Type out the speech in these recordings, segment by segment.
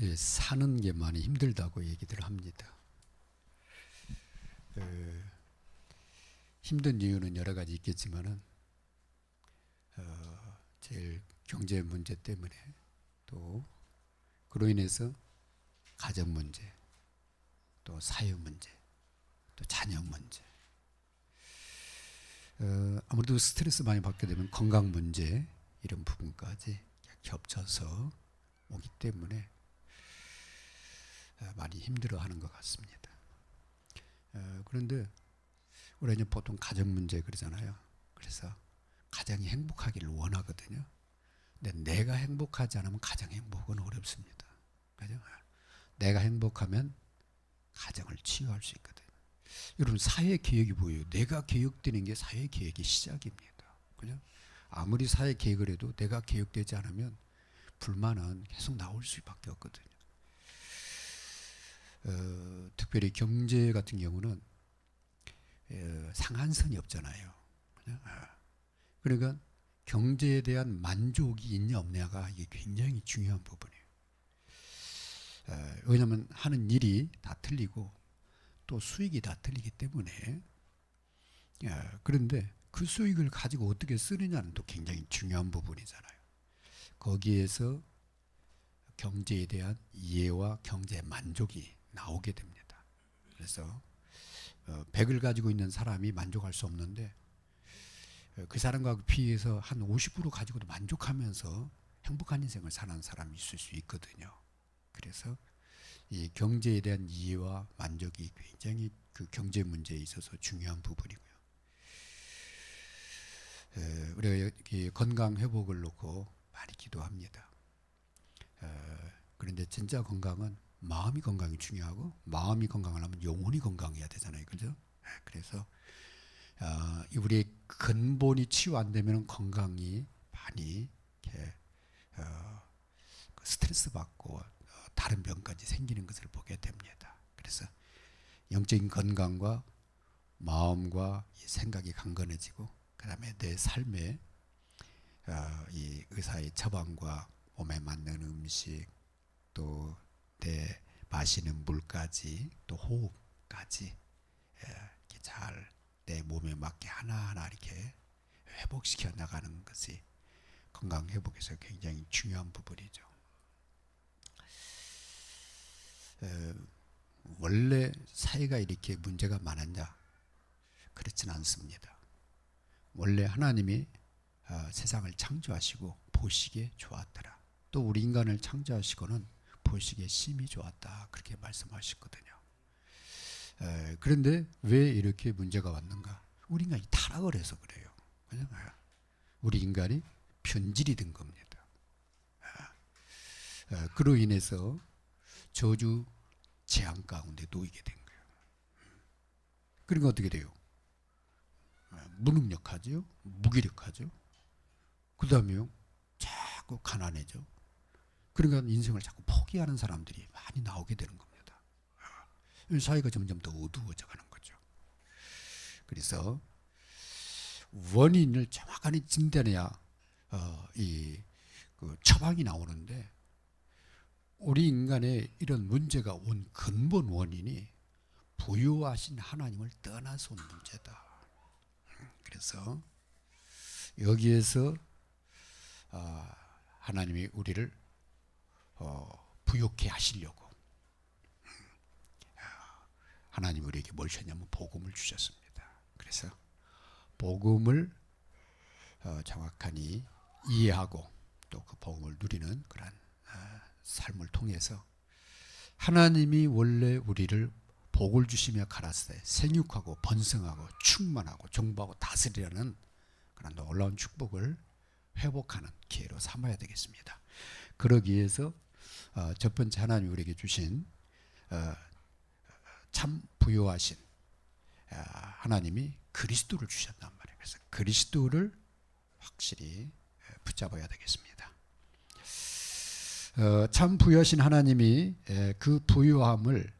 예, 사는 게 많이 힘들다고 얘기들 합니다. 그, 힘든 이유는 여러 가지 있겠지만은 어, 제일 경제 문제 때문에 또 그로 인해서 가정 문제, 또 사회 문제, 또 자녀 문제. 어, 아무래도 스트레스 많이 받게 되면 건강 문제 이런 부분까지 겹쳐서 오기 때문에 어, 많이 힘들어하는 것 같습니다. 어, 그런데 우리는 보통 가정 문제 그러잖아요. 그래서 가정이 행복하기를 원하거든요. 근데 내가 행복하지 않으면 가정 행복은 어렵습니다. 그죠? 내가 행복하면 가정을 치유할 수 있거든요. 여러분 사회 개혁이 뭐예요? 내가 개혁되는 게 사회 개혁의 시작입니다. 그죠? 아무리 사회 개혁을 해도 내가 개혁되지 않으면 불만은 계속 나올 수밖에 없거든요. 어, 특별히 경제 같은 경우는 어, 상한선이 없잖아요. 아. 그러니까 경제에 대한 만족이 있냐 없냐가 이게 굉장히 중요한 부분이에요. 어, 왜냐하면 하는 일이 다 틀리고 또 수익이 다 틀리기 때문에 야, 그런데 그 수익을 가지고 어떻게 쓰느냐는 또 굉장히 중요한 부분이잖아요. 거기에서 경제에 대한 이해와 경제 만족이 나오게 됩니다. 그래서 어, 100을 가지고 있는 사람이 만족할 수 없는데 어, 그 사람과 비해서 한 50% 가지고도 만족하면서 행복한 인생을 사는 사람이 있을 수 있거든요. 그래서 이 경제에 대한 이해와 만족이 굉장히 그 경제 문제에 있어서 중요한 부분이고요. 에, 우리가 건강 회복을 놓고 많이 기도합니다. 에, 그런데 진짜 건강은 마음이 건강이 중요하고 마음이 건강하려면 영혼이 건강해야 되잖아요, 그죠? 에, 그래서 어, 이 우리의 근본이 치유 안 되면 건강이 많이 이렇게 어, 그 스트레스 받고 어, 다른 병까지 생기는 것을 보게 됩니다. 그래서 영적인 건강과 마음과 이 생각이 강건해지고 그다음에 내 삶에 어, 이 의사의 처방과 몸에 맞는 음식 또 내 마시는 물까지 또 호흡까지 예, 이렇게 잘 내 몸에 맞게 하나하나 이렇게 회복시켜 나가는 것이 건강 회복에서 굉장히 중요한 부분이죠. 에, 원래 사회가 이렇게 문제가 많았냐? 그렇지는 않습니다. 원래 하나님이 어, 세상을 창조하시고 보시기에 좋았더라. 또 우리 인간을 창조하시고는 보시기에 심히 좋았다. 그렇게 말씀하셨거든요. 에, 그런데 왜 이렇게 문제가 왔는가? 우리 인간이 타락을 해서 그래요. 그냥 우리 인간이 변질이 된 겁니다. 에, 그로 인해서 저주 재앙 가운데 놓이게 된 거예요. 그러니까 어떻게 돼요? 무능력하죠, 무기력하죠. 그 다음에요, 자꾸 가난해져. 그러니까 인생을 자꾸 포기하는 사람들이 많이 나오게 되는 겁니다. 이 사회가 점점 더 어두워져 가는 거죠. 그래서 원인을 정확하게 진단해야 어, 이 그 처방이 나오는데 우리 인간의 이런 문제가 온 근본 원인이 부유하신 하나님을 떠나서 온 문제다. 그래서 여기에서 어, 하나님이 우리를 어, 부욕해 하시려고 하나님 우리에게 뭘 주셨냐면 복음을 주셨습니다. 그래서 복음을 어, 정확하니 이해하고 또 그 복음을 누리는 그런 어, 삶을 통해서 하나님이 원래 우리를 복을 주시며 가라사대 생육하고 번성하고 충만하고 정복하고 다스리라는 그런 놀라운 축복을 회복하는 기회로 삼아야 되겠습니다. 그러기 위해서 어, 첫 번째 하나님 우리에게 주신 어, 참 부요하신 어, 하나님이 그리스도를 주셨단 말이에요. 그래서 그리스도를 확실히 에, 붙잡아야 되겠습니다. 어, 참 부유하신 하나님이 에, 그 부유함을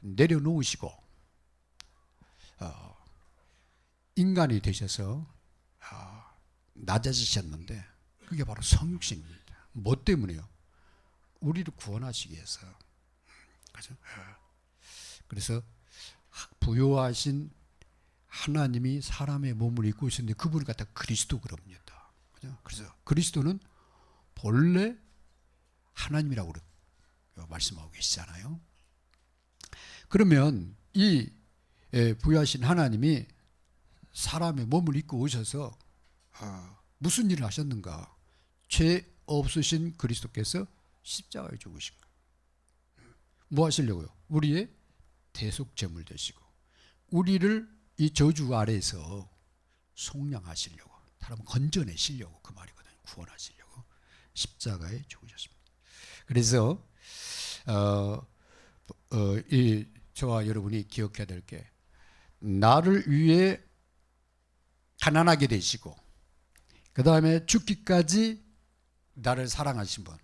내려놓으시고 어, 인간이 되셔서 어, 낮아지셨는데 그게 바로 성육신입니다. 뭐 때문에요? 우리를 구원하시기 위해서. 그죠? 그래서 부요하신 하나님이 사람의 몸을 입고 있었는데 그분을 갖다 그리스도 그럽니다. 그죠? 그래서 그리스도는 본래 하나님이라고 말씀하고 계시잖아요. 그러면 이 예, 부여하신 하나님이 사람의 몸을 입고 오셔서 아, 무슨 일을 하셨는가? 죄 없으신 그리스도께서 십자가에 죽으신 거예요. 뭐 하시려고요? 우리의 대속 제물 되시고 우리를 이 저주 아래에서 속량하시려고 사람 건져내시려고 그 말이거든요. 구원하시려고 십자가에 죽으셨습니다. 그래서 어, 어, 이 저와 여러분이 기억해야 될 게 나를 위해 가난하게 되시고 그 다음에 죽기까지 나를 사랑하신 분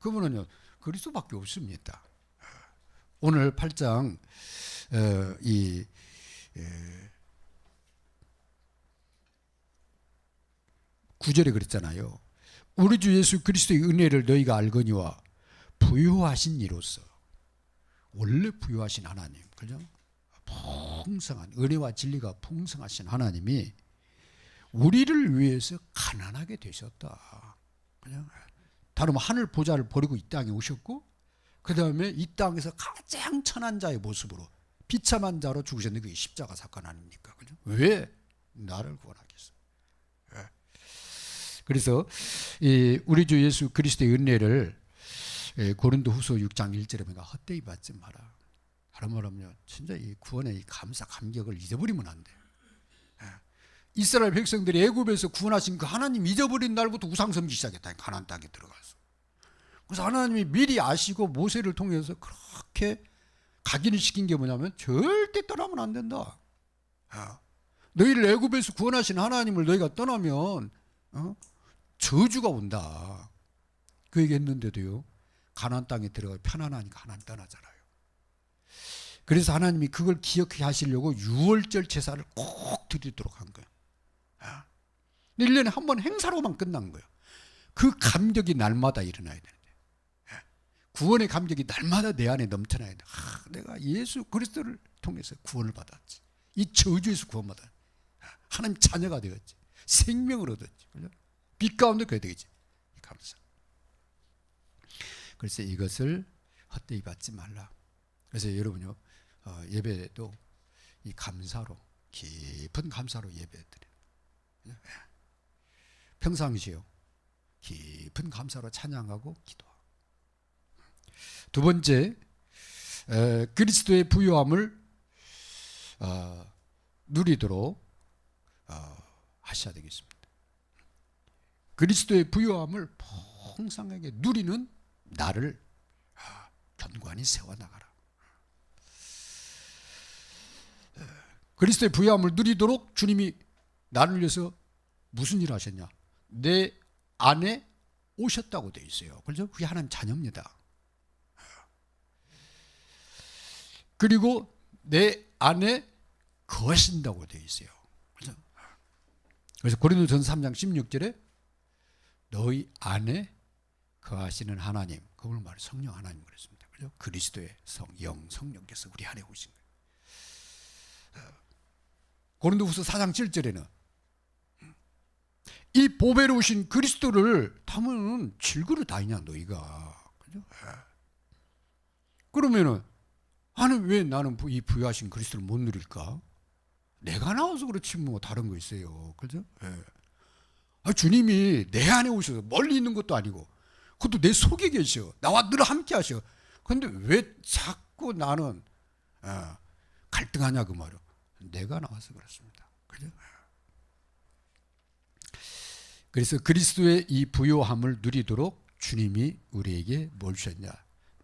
그분은요 그리스도밖에 없습니다. 오늘 8장 어, 이 에, 구절에 그랬잖아요. 우리 주 예수 그리스도의 은혜를 너희가 알거니와 부요하신 이로서 원래 부요하신 하나님, 그죠? 풍성한 은혜와 진리가 풍성하신 하나님이 우리를 위해서 가난하게 되셨다. 그냥 다름 하늘 보좌를 버리고 이 땅에 오셨고 그 다음에 이 땅에서 가장 천한 자의 모습으로 비참한 자로 죽으셨는데 그게 십자가 사건 아닙니까? 그죠? 왜 나를 위해서? 예. 그래서 이 우리 주 예수 그리스도의 은혜를 예, 고린도후서 6장 1절에 보니까 헛되이 받지 마라. 다른 말하면 진짜 이 구원의 이 감사 감격을 잊어버리면 안 돼. 예. 이스라엘 백성들이 애굽에서 구원하신 그 하나님 잊어버린 날부터 우상 섬기 시작했다. 가나안 땅에 들어가서. 그래서 하나님이 미리 아시고 모세를 통해서 그렇게 각인을 시킨 게 뭐냐면 절대 떠나면 안 된다. 아, 너희를 애굽에서 구원하신 하나님을 너희가 떠나면 어? 저주가 온다. 그 얘기했는데도요. 가나안 땅에 들어가 편안하니까 하나님 떠나잖아요. 그래서 하나님이 그걸 기억해 하시려고 유월절 제사를 꼭 드리도록 한 거예요. 아, 1년에 한 번 행사로만 끝난 거예요. 그 감격이 날마다 일어나야 되는데. 예. 구원의 감격이 날마다 내 안에 넘쳐나야 돼. 아, 내가 예수 그리스도를 통해서 구원을 받았지. 이 저주에서 구원받아. 하나님 자녀가 되었지. 생명을 얻었지. 빛 가운데 그야 되겠지. 감사. 그래서 이것을 헛되이 받지 말라. 그래서 여러분요 어, 예배도 이 감사로 깊은 감사로 예배 드려. 평상시요 깊은 감사로 찬양하고 기도하고. 두 번째 에, 그리스도의 부요함을 어, 누리도록 어, 하셔야 되겠습니다. 그리스도의 부요함을 풍성하게 누리는 나를 아, 견고하니 세워나가라. 그리스도의 부요함을 누리도록 주님이 나를 위해서 무슨 일을 하셨냐? 내 안에 오셨다고 되어 있어요. 그래서 그게 하나님 자녀입니다. 그리고 내 안에 거하신다고 되어 있어요. 그래서, 그래서 고린도전서 3장 16절에 너희 안에 거하시는 하나님, 그걸 말 성령 하나님 그랬습니다. 그죠? 그리스도의 성, 영, 성령께서 우리 안에 오신 거예요. 어, 고린도후서 4장 7절에는 이 보배로우신 그리스도를 담은 질그릇 아니냐 너희가 그죠? 예. 그러면은 아니 왜 나는 부- 이 부여하신 그리스도를 못 누릴까? 내가 나와서 그렇지 뭐 다른 거 있어요, 그죠? 예. 아, 주님이 내 안에 오셔서 멀리 있는 것도 아니고 그것도 내 속에 계셔 나와 늘 함께 하셔. 근데 왜 자꾸 나는 어, 갈등하냐 그 말이야. 내가 나와서 그렇습니다. 그죠? 그래서 그리스도의 이 부요함을 누리도록 주님이 우리에게 뭘 주셨냐?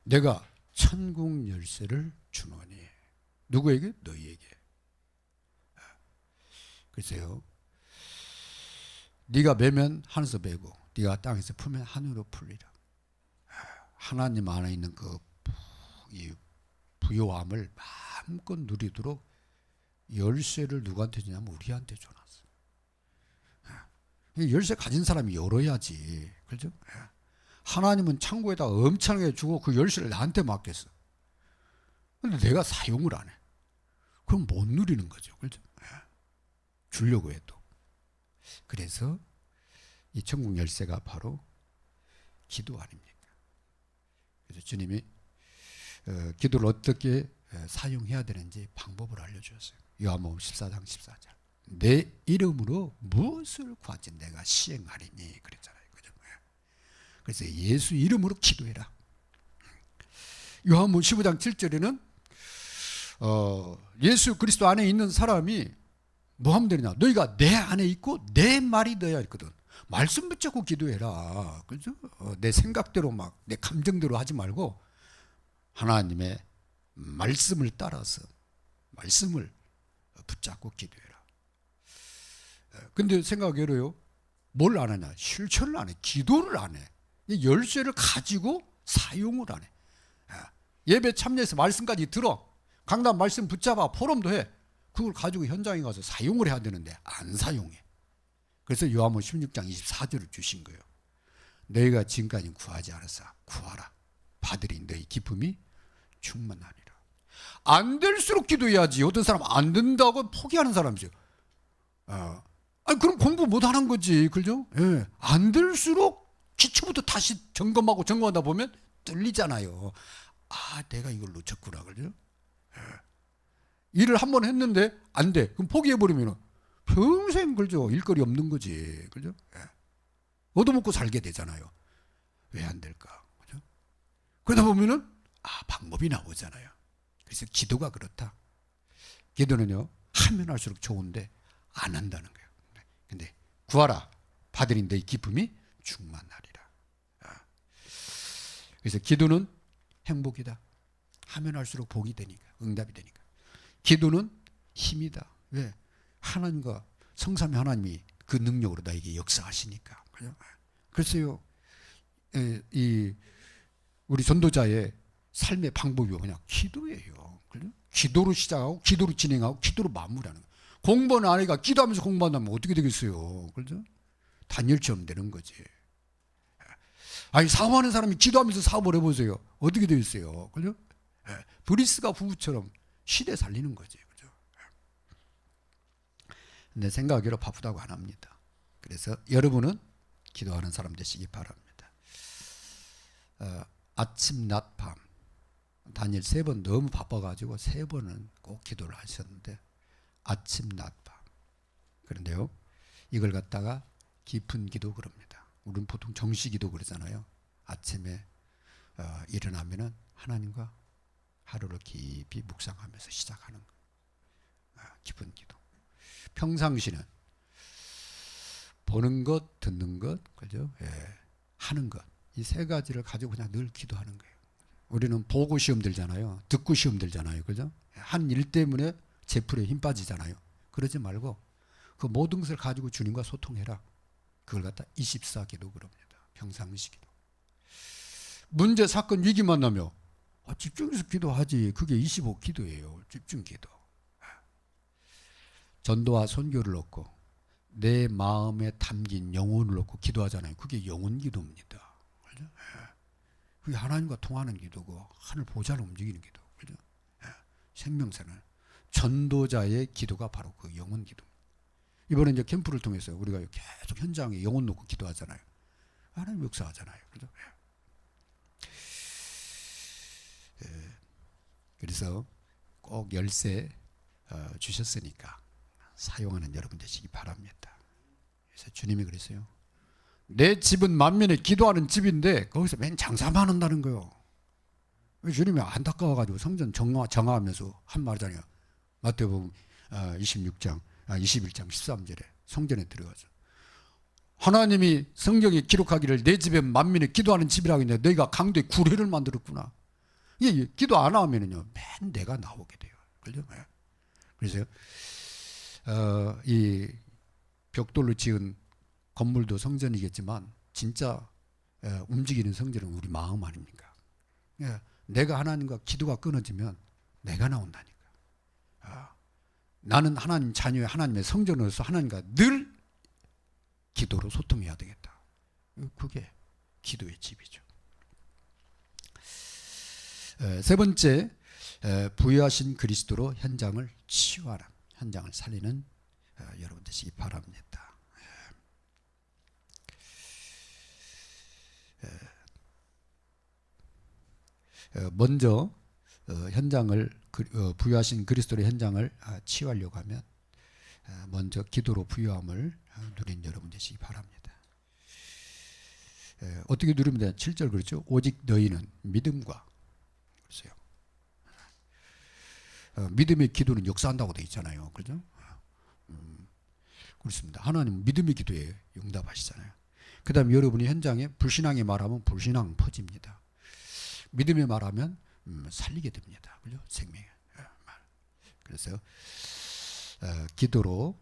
내가 천국 열쇠를 주노니 누구에게? 너희에게. 글쎄요. 네가 매면 하늘에서 매고 네가 땅에서 풀면 하늘로 풀리라. 하나님 안에 있는 그이 부요함을 마음껏 누리도록 열쇠를 누구한테 주냐면 우리한테 줘놨어. 열쇠 가진 사람이 열어야지. 그죠? 하나님은 창고에다 엄청나게 주고 그 열쇠를 나한테 맡겼어. 근데 내가 사용을 안 해. 그럼 못 누리는 거죠. 그죠? 예. 주려고 해도. 그래서 이 천국 열쇠가 바로 기도 아닙니까? 그래서 주님이 어, 기도를 어떻게 어, 사용해야 되는지 방법을 알려주었어요. 요한복음 14장 14절. 내 이름으로 무엇을 구하지 내가 시행하리니 그랬잖아요. 그죠? 예. 그래서 예수 이름으로 기도해라. 요한복음 15장 7절에는 어, 예수 그리스도 안에 있는 사람이 뭐 하면 되느냐? 너희가 내 안에 있고 내 말이 너야 있거든. 말씀 붙잡고 기도해라. 그죠? 어, 내 생각대로 막 내 감정대로 하지 말고 하나님의 말씀을 따라서 말씀을 붙잡고 기도해라. 어, 근데 생각해로요. 뭘 안 하냐? 실천을 안 해. 기도를 안 해. 이 열쇠를 가지고 사용을 안 해. 아, 예배 참여해서 말씀까지 들어. 강단 말씀 붙잡아 포럼도 해. 그걸 가지고 현장에 가서 사용을 해야 되는데 안 사용해. 그래서 요한복음 16장 24절을 주신 거예요. 너희가 지금까지 구하지 않았어. 구하라. 받으리 너희 기쁨이 충만하리라. 안 될수록 기도해야지. 어떤 사람 안 된다고 포기하는 사람이 있어요. 어. 아니 그럼 공부 못 하는 거지. 그죠? 예. 안 될수록 기초부터 다시 점검하고 점검하다 보면 뚫리잖아요. 아, 내가 이걸 놓쳤구나. 그죠? 일을 한 번 했는데 안 돼. 그럼 포기해 버리면 평생 그죠 일거리 없는 거지. 그죠? 예. 얻어먹고 살게 되잖아요. 왜 안 될까? 그죠? 그러다 보면은 아 방법이 나오잖아요. 그래서 기도가 그렇다. 기도는요 하면 할수록 좋은데 안 한다는 거예요. 근데 구하라 받으리 너희 기쁨이 충만하리라. 아. 그래서 기도는 행복이다. 하면 할수록 복이 되니까 응답이 되니까. 기도는 힘이다. 왜? 하나님과 성삼위 하나님이 그 능력으로 나에게 역사하시니까. 그죠? 글쎄요, 에, 이 우리 전도자의 삶의 방법이 뭐냐? 기도예요. 기도로 시작하고, 기도로 진행하고, 기도로 마무리하는 거. 공부는 아니가 기도하면서 공부한다면 어떻게 되겠어요? 그죠? 단열처럼 되는 거지. 아니 사업하는 사람이 기도하면서 사업을 해보세요. 어떻게 되겠어요? 그죠? 예, 브리스가 부부처럼 시대 살리는 거지. 그죠? 내 생각으로 바쁘다고 안 합니다. 그래서 여러분은 기도하는 사람 되시기 바랍니다. 어, 아침, 낮, 밤. 다니엘 세번 너무 바빠가지고 세 번은 꼭 기도를 하셨는데 아침, 낮, 밤. 그런데요, 이걸 갖다가 깊은 기도 그럽니다. 우리는 보통 정시 기도 그러잖아요. 아침에 어, 일어나면은 하나님과 하루를 깊이 묵상하면서 시작하는 거. 아, 깊은 기도. 평상시는 보는 것, 듣는 것, 그죠? 예, 하는 것. 이 세 가지를 가지고 그냥 늘 기도하는 거예요. 우리는 보고 시험 들잖아요. 듣고 시험 들잖아요. 그죠? 한 일 때문에 제풀에 힘 빠지잖아요. 그러지 말고 그 모든 것을 가지고 주님과 소통해라. 그걸 갖다 24기도 그럽니다. 평상시 기도. 문제, 사건, 위기 만나며 아, 집중해서 기도하지. 그게 25기도예요. 집중 기도. 전도와 선교를 놓고 내 마음에 담긴 영혼을 놓고 기도하잖아요. 그게 영혼 기도입니다. 그죠? 예. 그게 하나님과 통하는 기도고 하늘 보좌를 움직이는 기도. 그죠? 예. 생명사는 전도자의 기도가 바로 그 영혼 기도. 이번에 이제 캠프를 통해서 우리가 계속 현장에 영혼 놓고 기도하잖아요. 하나님 역사하잖아요. 그죠? 예. 그래서 꼭 열쇠 어, 주셨으니까 사용하는 여러분 되시기 바랍니다. 그래서 주님이 그랬어요. 내 집은 만민의 기도하는 집인데 거기서 맨 장사만 한다는 거요. 주님이 안타까워가지고 성전 정화, 정화하면서 한 말이잖아요. 마태복음 26장, 아, 21장 13절에 성전에 들어가서 하나님이 성경에 기록하기를 내 집에 만민의 기도하는 집이라고 했는데 너희가 강도에 구례를 만들었구나. 이게 기도 안 하면은요, 맨 내가 나오게 돼요. 그죠? 예. 그래서 어, 이 벽돌로 지은 건물도 성전이겠지만 진짜 예, 움직이는 성전은 우리 마음 아닙니까? 예, 내가 하나님과 기도가 끊어지면 내가 나온다니까. 아, 나는 하나님 자녀의 하나님의 성전으로서 하나님과 늘 기도로 소통해야 되겠다. 그게 기도의 집이죠. 에, 세 번째 에, 부여하신 그리스도로 현장을 치유하라 현장을 살리는 어, 여러분 되시기 바랍니다. 먼저 어, 현장을 부여하신 그리스도의 현장을 아, 치유하려고 하면 아, 먼저 기도로 부여함을 아, 누린 여러분 되시기 바랍니다. 에, 어떻게 누리면 되냐? 7절 그렇죠. 오직 너희는 믿음과 글쎄요. 어, 믿음의 기도는 역사한다고 돼 있잖아요. 그죠? 음, 그렇습니다. 하나님 믿음의 기도에 응답하시잖아요. 그 다음 여러분이 현장에 불신앙의 말하면 불신앙 퍼집니다. 믿음의 말하면 음, 살리게 됩니다. 그죠? 생명의 어, 말. 그래서 어, 기도로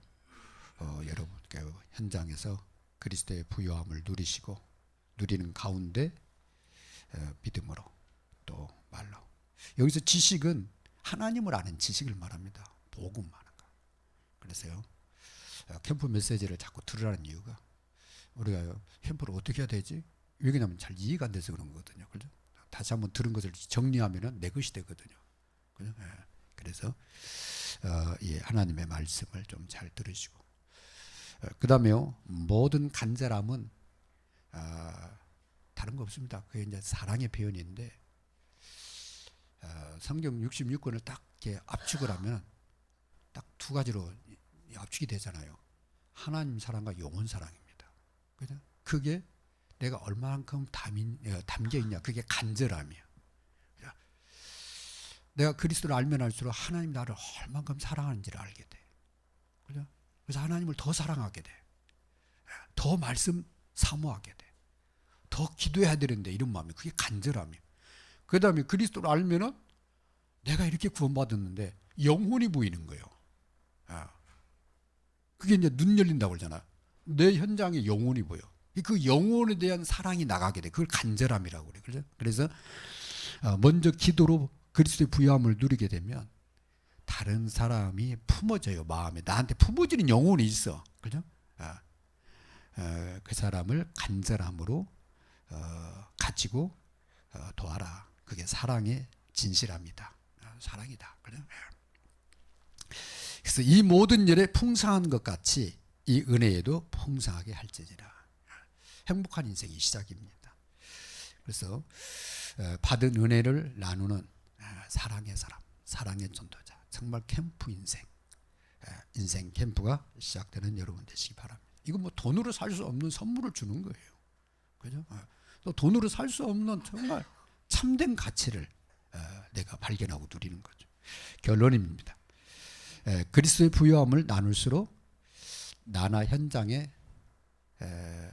어, 여러분 그 현장에서 그리스도의 부요함을 누리시고 누리는 가운데 어, 믿음으로 또 말로 여기서 지식은 하나님을 아는 지식을 말합니다. 복음 아는 거. 그래서요 어, 캠프 메시지를 자꾸 들으라는 이유가 우리가 캠프를 어떻게 해야 되지? 왜냐하면 잘 이해가 안 돼서 그런 거거든요. 그죠? 다시 한번 들은 것을 정리하면은 내 것이 되거든요. 그죠? 예. 그래서 어, 이 하나님의 말씀을 좀 잘 들으시고 어, 그 다음에요 모든 간절함은 아, 다른 거 없습니다. 그게 이제 사랑의 표현인데 어, 성경 66권을 딱 이렇게 압축을 하면 딱 두 가지로 이- 압축이 되잖아요. 하나님 사랑과 영혼 사랑입니다. 그죠? 그게 내가 얼마만큼 담인, 어, 담겨 있냐. 그게 간절함이야. 내가 그리스도를 알면 알수록 하나님 나를 얼만큼 사랑하는지를 알게 돼. 그죠? 그래서 하나님을 더 사랑하게 돼. 더 말씀 사모하게 돼. 더 기도해야 되는데 이런 마음이 그게 간절함이야. 그 다음에 그리스도를 알면은 내가 이렇게 구원받았는데 영혼이 보이는 거예요. 아. 그게 이제 눈 열린다고 그러잖아. 내 현장에 영혼이 보여. 그 영혼에 대한 사랑이 나가게 돼. 그걸 간절함이라고 그래. 그죠? 그래서 어, 먼저 기도로 그리스도의 부여함을 누리게 되면 다른 사람이 품어져요. 마음에 나한테 품어지는 영혼이 있어. 그죠? 아. 어, 그 사람을 간절함으로 어, 가지고 어, 도와라. 그게 사랑의 진실합니다. 어, 사랑이다. 그래? 그래서 이 모든 일에 풍성한 것 같이 이 은혜에도 풍성하게 할지니라. 행복한 인생이 시작입니다. 그래서 어, 받은 은혜를 나누는 아, 사랑의 사람, 사랑의 전도자, 정말 캠프 인생, 아, 인생 캠프가 시작되는 여러분 되시기 바랍니다. 이거 뭐 돈으로 살 수 없는 선물을 주는 거예요. 그죠? 어, 또 돈으로 살 수 없는 정말 참된 가치를 어, 내가 발견하고 누리는 거죠. 결론입니다. 에, 그리스도의 부유함을 나눌수록 나나 현장에 에,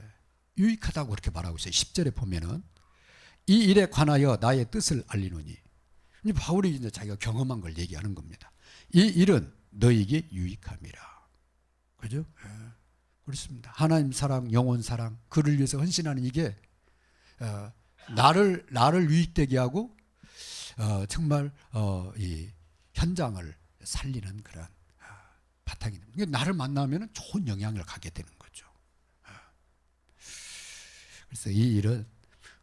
유익하다고 그렇게 말하고 있어요. 10절에 보면은 이 일에 관하여 나의 뜻을 알리노니 이제 바울이 이제 자기가 경험한 걸 얘기하는 겁니다. 이 일은 너에게 유익함이라. 그죠? 예, 그렇습니다. 하나님 사랑, 영혼 사랑, 그를 위해서 헌신하는 이게 어, 나를 나를 유익되게 하고 어, 정말 어, 이 현장을 살리는 그런 아, 바탕이 됩니다. 그러니까 나를 만나면 좋은 영향을 가게 되는 거죠. 아. 그래서 이 일은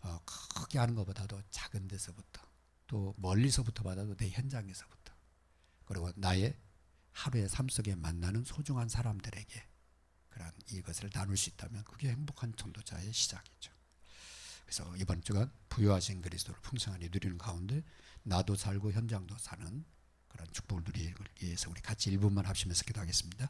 어, 크게 하는 것보다도 작은 데서부터 또 멀리서부터 받아도 내 현장에서부터 그리고 나의 하루의 삶 속에 만나는 소중한 사람들에게 그런 이것을 나눌 수 있다면 그게 행복한 전도자의 시작이죠. 그래서 이번 주간 부여하신 그리스도를 풍성하게 누리는 가운데 나도 살고 현장도 사는 그런 축복을 누리기 위해서 우리 같이 1분만 합시면서 기도하겠습니다.